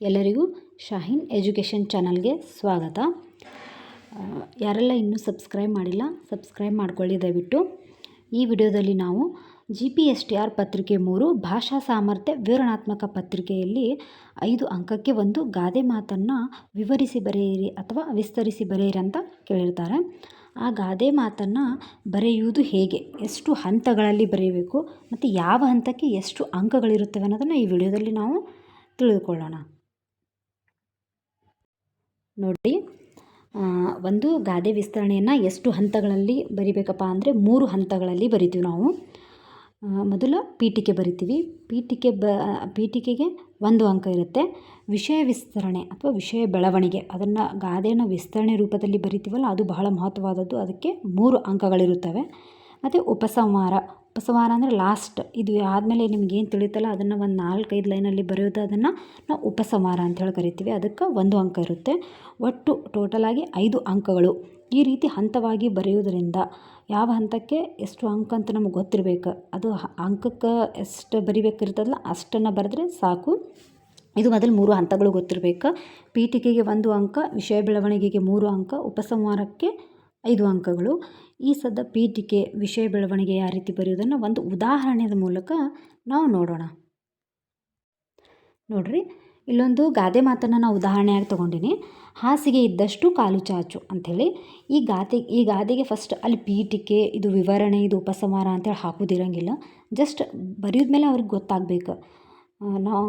ಎಲ್ಲರಿಗೂ ಶಾಹೀನ್ ಎಜುಕೇಷನ್ ಚಾನಲ್ಗೆ ಸ್ವಾಗತ. ಯಾರೆಲ್ಲ ಇನ್ನೂ ಸಬ್ಸ್ಕ್ರೈಬ್ ಮಾಡಿಲ್ಲ, ಸಬ್ಸ್ಕ್ರೈಬ್ ಮಾಡ್ಕೊಳ್ಳಿ ದಯವಿಟ್ಟು. ಈ ವಿಡಿಯೋದಲ್ಲಿ ನಾವು G P S T R ಪತ್ರಿಕೆ ಮೂರು, ಭಾಷಾ ಸಾಮರ್ಥ್ಯ ವಿವರಣಾತ್ಮಕ ಪತ್ರಿಕೆಯಲ್ಲಿ ಐದು ಅಂಕಕ್ಕೆ ಒಂದು ಗಾದೆ ಮಾತನ್ನು ವಿವರಿಸಿ ಬರೆಯಿರಿ ಅಥವಾ ವಿಸ್ತರಿಸಿ ಬರೆಯಿರಿ ಅಂತ ಕೇಳಿರ್ತಾರೆ. ಆ ಗಾದೆ ಮಾತನ್ನು ಬರೆಯುವುದು ಹೇಗೆ? ಎಷ್ಟು ಹಂತಗಳಲ್ಲಿ ಬರೆಯಬೇಕು? ಮತ್ತು ಯಾವ ಹಂತಕ್ಕೆ ಎಷ್ಟು ಅಂಕಗಳಿರುತ್ತವೆ ಅನ್ನೋದನ್ನು ಈ ವಿಡಿಯೋದಲ್ಲಿ ನಾವು ತಿಳಿದುಕೊಳ್ಳೋಣ. ನೋಡಿ ಒಂದು ಗಾದೆ ವಿಸ್ತರಣೆಯನ್ನು ಎಷ್ಟು ಹಂತಗಳಲ್ಲಿ ಬರಿಬೇಕಪ್ಪ ಅಂದರೆ ಮೂರು ಹಂತಗಳಲ್ಲಿ ಬರಿತೀವಿ ನಾವು. ಮೊದಲು ಪೀಠಿಕೆ ಬರಿತೀವಿ. ಪೀಠಿಕೆ ಬ, ಪೀಠಿಕೆಗೆ ಒಂದು ಅಂಕ ಇರುತ್ತೆ. ವಿಷಯ ವಿಸ್ತರಣೆ ಅಥವಾ ವಿಷಯ ಬೆಳವಣಿಗೆ ಅದನ್ನು ಗಾದೆಯನ್ನು ವಿಸ್ತರಣೆ ರೂಪದಲ್ಲಿ ಬರಿತೀವಲ್ಲ, ಅದು ಬಹಳ ಮಹತ್ವವಾದದ್ದು. ಅದಕ್ಕೆ ಮೂರು ಅಂಕಗಳಿರುತ್ತವೆ. ಮತ್ತು ಉಪಸಂಹಾರ. ಉಪಸಂಹಾರ ಅಂದರೆ ಲಾಸ್ಟ್ ಇದು ಆದಮೇಲೆ ನಿಮಗೇನು ತಿಳಿತಲ್ಲ, ಅದನ್ನು ಒಂದು ನಾಲ್ಕೈದು ಲೈನಲ್ಲಿ ಬರೆಯೋದು, ಅದನ್ನು ನಾವು ಉಪಸಂಹಾರ ಹೇಳಿ ಕರಿತೀವಿ. ಅದಕ್ಕೆ ಒಂದು ಅಂಕ ಇರುತ್ತೆ. ಒಟ್ಟು ಟೋಟಲಾಗಿ ಐದು ಅಂಕಗಳು. ಈ ರೀತಿ ಹಂತವಾಗಿ ಬರೆಯೋದರಿಂದ ಯಾವ ಹಂತಕ್ಕೆ ಎಷ್ಟು ಅಂಕ ಅಂತ ನಮಗೆ ಗೊತ್ತಿರಬೇಕು. ಅದು ಅಂಕಕ್ಕೆ ಎಷ್ಟು ಬರಿಬೇಕಿರ್ತದಲ್ಲ, ಅಷ್ಟನ್ನು ಬರೆದ್ರೆ ಸಾಕು. ಇದು ಮೊದಲು ಮೂರು ಹಂತಗಳು ಗೊತ್ತಿರಬೇಕು. ಪೀಠಿಕೆಗೆ ಒಂದು ಅಂಕ, ವಿಷಯ ಬೆಳವಣಿಗೆಗೆ ಮೂರು ಅಂಕ, ಉಪಸಂಹಾರಕ್ಕೆ ಐದು ಅಂಕಗಳು. ಈ ಸದ್ದ ಪೀಠಿಕೆ, ವಿಷಯ ಬೆಳವಣಿಗೆ ಯಾವ ರೀತಿ ಬರೆಯೋದನ್ನು ಒಂದು ಉದಾಹರಣೆಯ ಮೂಲಕ ನಾವು ನೋಡೋಣ. ನೋಡ್ರಿ, ಇಲ್ಲೊಂದು ಗಾದೆ ಮಾತನ್ನು ನಾವು ಉದಾಹರಣೆಯಾಗಿ ತೊಗೊಂಡಿನಿ. ಹಾಸಿಗೆ ಇದ್ದಷ್ಟು ಕಾಲು ಚಾಚು ಅಂಥೇಳಿ. ಈ ಗಾದೆ ಈ ಗಾದೆಗೆ ಫಸ್ಟ್ ಅಲ್ಲಿ ಪೀಠಿಕೆ, ಇದು ವಿವರಣೆ, ಇದು ಉಪಸಂಹಾರ ಅಂತೇಳಿ ಹಾಕೋದಿರಂಗಿಲ್ಲ. ಜಸ್ಟ್ ಬರೆಯೋದ್ಮೇಲೆ ಮೇಲೆ ಅವ್ರಿಗೆ ಗೊತ್ತಾಗಬೇಕು. ನಾವು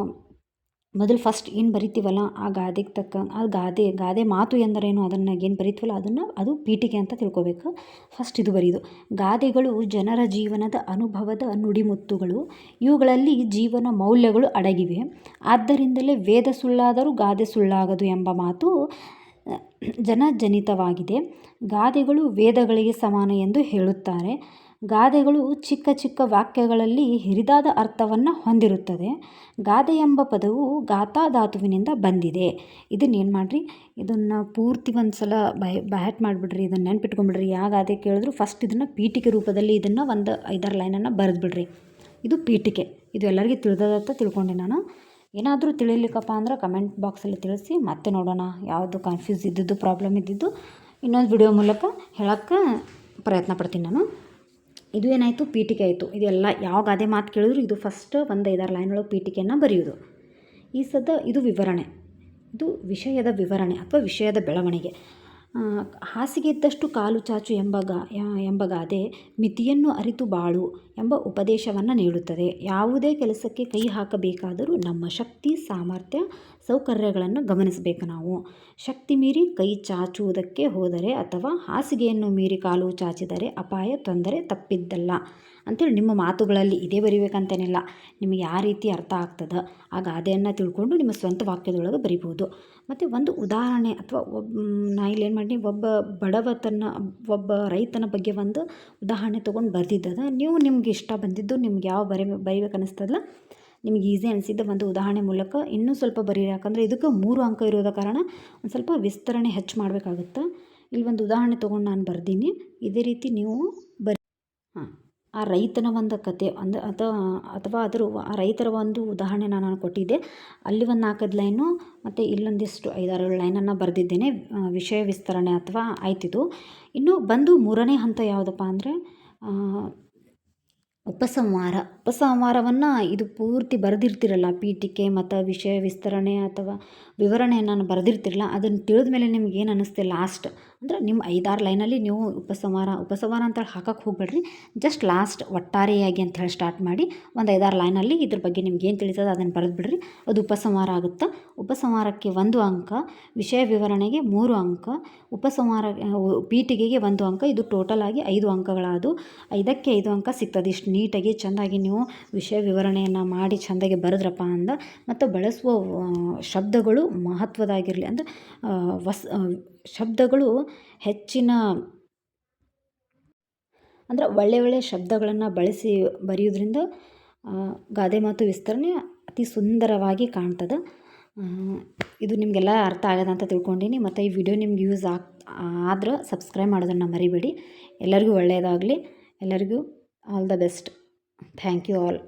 ಮೊದಲು ಫಸ್ಟ್ ಏನು ಬರಿತೀವಲ್ಲ ಆ ಗಾದೆಗೆ ತಕ್ಕ, ಆ ಗಾದೆ ಗಾದೆ ಮಾತು ಎಂದರೇನು? ಅದನ್ನು ಏನು ಬರಿತೀವಲ್ಲ, ಅದನ್ನು ಅದು ಪೀಠಿಕೆ ಅಂತ ತಿಳ್ಕೊಬೇಕು. ಫಸ್ಟ್ ಇದು ಬರೀದು. ಗಾದೆಗಳು ಜನರ ಜೀವನದ ಅನುಭವದ ನುಡಿಮುತ್ತುಗಳು. ಇವುಗಳಲ್ಲಿ ಜೀವನ ಮೌಲ್ಯಗಳು ಅಡಗಿವೆ. ಆದ್ದರಿಂದಲೇ ವೇದ ಸುಳ್ಳಾದರೂ ಗಾದೆ ಸುಳ್ಳಾಗದು ಎಂಬ ಮಾತು ಜನಜನಿತವಾಗಿದೆ. ಗಾದೆಗಳು ವೇದಗಳಿಗೆ ಸಮಾನ ಎಂದು ಹೇಳುತ್ತಾರೆ. ಗಾದೆಗಳು ಚಿಕ್ಕ ಚಿಕ್ಕ ವಾಕ್ಯಗಳಲ್ಲಿ ಹಿರಿದಾದ ಅರ್ಥವನ್ನು ಹೊಂದಿರುತ್ತದೆ. ಗಾದೆ ಎಂಬ ಪದವು ಗಾಥಾ ಧಾತುವಿನಿಂದ ಬಂದಿದೆ. ಇದನ್ನೇನು ಮಾಡಿರಿ? ಇದನ್ನು ಪೂರ್ತಿ ಒಂದು ಸಲ ಬೈ, ಬ್ಯಾಟ್ ಮಾಡಿಬಿಡ್ರಿ, ಇದನ್ನು ನೆನ್ಪಿಟ್ಕೊಂಡ್ಬಿಡ್ರಿ. ಯಾವ ಗಾದೆ ಕೇಳಿದ್ರು ಫಸ್ಟ್ ಇದನ್ನು ಪೀಠಿಕೆ ರೂಪದಲ್ಲಿ ಇದನ್ನು ಒಂದು ಐದಾರು ಲೈನನ್ನು ಬರೆದ್ಬಿಡ್ರಿ. ಇದು ಪೀಠಿಕೆ. ಇದು ಎಲ್ಲರಿಗೂ ತಿಳಿದದಂತ ತಿಳ್ಕೊಂಡೆ ನಾನು. ಏನಾದರೂ ತಿಳಿಲಿಕ್ಕಪ್ಪ ಅಂದ್ರೆ ಕಮೆಂಟ್ ಬಾಕ್ಸಲ್ಲಿ ತಿಳಿಸಿ ಮತ್ತೆ ನೋಡೋಣ. ಯಾವುದು ಕನ್ಫ್ಯೂಸ್ ಇದ್ದಿದ್ದು ಪ್ರಾಬ್ಲಮ್ ಇದ್ದಿದ್ದು, ಇನ್ನೊಂದು ವಿಡಿಯೋ ಮೂಲಕ ಹೇಳೋಕ್ಕೆ ಪ್ರಯತ್ನ ಪಡ್ತೀನಿ ನಾನು. ಇದು ಏನಾಯಿತು? ಪೀಠಿಕೆ ಆಯಿತು. ಇದೆಲ್ಲ ಯಾವ ಗಾದೆ ಮಾತು ಕೇಳಿದ್ರು ಇದು ಫಸ್ಟ್ ಒಂದು ಐದಾರು ಲೈನ್ ಒಳಗೆ ಪೀಠಿಕೆಯನ್ನು ಬರೆಯೋದು. ಈ ಸದ್ದ ಇದು ವಿವರಣೆ. ಇದು ವಿಷಯದ ವಿವರಣೆ ಅಥವಾ ವಿಷಯದ ಬೆಳವಣಿಗೆ. ಹಾಸಿಗೆ ಇದ್ದಷ್ಟು ಕಾಲು ಚಾಚು ಎಂಬ ಗಾ ಎಂಬ ಗಾದೆ ಮಿತಿಯನ್ನು ಅರಿತು ಬಾಳು ಎಂಬ ಉಪದೇಶವನ್ನು ನೀಡುತ್ತದೆ. ಯಾವುದೇ ಕೆಲಸಕ್ಕೆ ಕೈ ಹಾಕಬೇಕಾದರೂ ನಮ್ಮ ಶಕ್ತಿ, ಸಾಮರ್ಥ್ಯ, ಸೌಕರ್ಯಗಳನ್ನು ಗಮನಿಸಬೇಕು ನಾವು. ಶಕ್ತಿ ಮೀರಿ ಕೈ ಚಾಚುವುದಕ್ಕೆ ಹೋದರೆ ಅಥವಾ ಹಾಸಿಗೆಯನ್ನು ಮೀರಿ ಕಾಲು ಚಾಚಿದರೆ ಅಪಾಯ, ತೊಂದರೆ ತಪ್ಪಿದ್ದಲ್ಲ. ಅಂತೇಳಿ ನಿಮ್ಮ ಮಾತುಗಳಲ್ಲಿ ಇದೇ ಬರಿಬೇಕಂತೇನಿಲ್ಲ. ನಿಮಗೆ ಯಾವ ರೀತಿ ಅರ್ಥ ಆಗ್ತದೆ. ಆ ಗಾದೆಯನ್ನು ತಿಳ್ಕೊಂಡು ನಿಮ್ಮ ಸ್ವಂತ ವಾಕ್ಯದೊಳಗೆ ಬರಿಬೋದು. ಮತ್ತು ಒಂದು ಉದಾಹರಣೆ ಅಥವಾ ಒಬ್ಬ ನಾ ಇಲ್ಲಿ ಮಾಡೀನಿ ಒಬ್ಬ ಬಡವ ತನ್ನ ಒಬ್ಬ ರೈತನ ಬಗ್ಗೆ ಒಂದು ಉದಾಹರಣೆ ತೊಗೊಂಡು ಬರೆದಿದ್ದದ. ನೀವು ನಿಮ್ಗೆ ಇಷ್ಟ ಬಂದಿದ್ದು ನಿಮ್ಗೆ ಯಾವ ಬರಿ ಬರಿಬೇಕು ಅನ್ನಿಸ್ತದಲ್ಲ ನಿಮ್ಗೆ ಈಸಿ ಅನಿಸಿದ್ದ ಒಂದು ಉದಾಹರಣೆ ಮೂಲಕ ಇನ್ನೂ ಸ್ವಲ್ಪ ಬರೀರಿ. ಯಾಕಂದರೆ ಇದಕ್ಕೆ ಮೂರು ಅಂಕ ಇರೋದ ಕಾರಣ ಒಂದು ಸ್ವಲ್ಪ ವಿಸ್ತರಣೆ ಹೆಚ್ಚು ಮಾಡಬೇಕಾಗುತ್ತೆ. ಇಲ್ಲಿ ಒಂದು ಉದಾಹರಣೆ ತೊಗೊಂಡು ನಾನು ಬರ್ದೀನಿ. ಇದೇ ರೀತಿ ನೀವು ಬರಿ ಹಾಂ. ಆ ರೈತನ ಒಂದು ಕತೆ ಅಂದರೆ ಅಥವಾ ಅಥವಾ ಅದರ ಆ ರೈತರ ಒಂದು ಉದಾಹರಣೆ ನಾನು ಕೊಟ್ಟಿದ್ದೆ. ಅಲ್ಲಿ ಒಂದು ನಾಲ್ಕೈದು ಲೈನು ಮತ್ತು ಇಲ್ಲೊಂದಿಷ್ಟು ಐದಾರು ಲೈನನ್ನು ಬರೆದಿದ್ದೇನೆ. ವಿಷಯ ವಿಸ್ತರಣೆ ಅಥವಾ ಆಯ್ತಿದು. ಇನ್ನು ಬಂದು ಮೂರನೇ ಹಂತ ಯಾವುದಪ್ಪ ಅಂದರೆ ಉಪಸಂಹಾರ. ಉಪಸಂಹಾರವನ್ನು ಇದು ಪೂರ್ತಿ ಬರೆದಿರ್ತಿರಲ್ಲ, ಪೀಠಿಕೆ ಮತ್ತು ವಿಷಯ ವಿಸ್ತರಣೆ ಅಥವಾ ವಿವರಣೆಯನ್ನು ಬರೆದಿರ್ತಿರಲ್ಲ, ಅದನ್ನು ತಿಳಿದ ಮೇಲೆ ನಿಮ್ಗೆ ಏನು ಅನ್ನಿಸ್ತೆ ಲಾಸ್ಟ್ ಅಂದರೆ ನಿಮ್ಮ ಐದಾರು ಲೈನಲ್ಲಿ ನೀವು ಉಪಸಂಹಾರ ಉಪಸಂಹಾರ ಅಂತೇಳಿ ಹಾಕಕ್ಕೆ ಹೋಗ್ಬೇಡ್ರಿ. ಜಸ್ಟ್ ಲಾಸ್ಟ್ ಒಟ್ಟಾರೆಯಾಗಿ ಅಂತ ಹೇಳಿ ಸ್ಟಾರ್ಟ್ ಮಾಡಿ, ಒಂದು ಐದಾರು ಲೈನಲ್ಲಿ ಇದ್ರ ಬಗ್ಗೆ ನಿಮ್ಗೆ ಏನು ತಿಳಿತದೆ ಅದನ್ನು ಬರೆದ್ಬಿಡ್ರಿ. ಅದು ಉಪಸಂಹಾರ ಆಗುತ್ತೆ? ಉಪಸಂಹಾರಕ್ಕೆ ಒಂದು ಅಂಕ, ವಿಷಯ ವಿವರಣೆಗೆ ಮೂರು ಅಂಕ, ಉಪಸಂಹಾರ, ಪೀಠಿಗೆಗೆ ಒಂದು ಅಂಕ, ಇದು ಟೋಟಲ್ ಆಗಿ ಐದು ಅದು ಐದಕ್ಕೆ ಐದು ಅಂಕ ಸಿಗ್ತದೆ ಇಷ್ಟು ನೀಟಾಗಿ ಚೆಂದಾಗಿ ನೀವು ವಿಷಯ ವಿವರಣೆಯನ್ನು ಮಾಡಿ ಚೆಂದಾಗಿ ಬರೆದ್ರಪ್ಪ ಅಂದ. ಮತ್ತು ಬಳಸುವ ಶಬ್ದಗಳು ಮಹತ್ವದಾಗಿರಲಿ ಅಂದರೆ ವಸ್ ಶಬ್ದಗಳು ಹೆಚ್ಚಿನ ಅಂದ್ರೆ ಒಳ್ಳೆಯ ಒಳ್ಳೆಯ ಶಬ್ದಗಳನ್ನು ಬಳಸಿ ಬರೆಯೋದ್ರಿಂದ ಗಾದೆ ಮಾತು ವಿಸ್ತರಣೆ ಅತಿ ಸುಂದರವಾಗಿ ಕಾಣ್ತದೆ. ಇದು ನಿಮಗೆಲ್ಲ ಅರ್ಥ ಆಗದ ಅಂತ ತಿಳ್ಕೊಂಡೀನಿ. ಮತ್ತು ಈ ವಿಡಿಯೋ ನಿಮ್ಗೆ ಯೂಸ್ ಆಗ್, ಆದ್ರೆ ಸಬ್ಸ್ಕ್ರೈಬ್ ಮಾಡೋದನ್ನು ಮರಿಬೇಡಿ. ಎಲ್ಲರಿಗೂ ಒಳ್ಳೆಯದಾಗಲಿ. ಎಲ್ಲರಿಗೂ all the best thank you all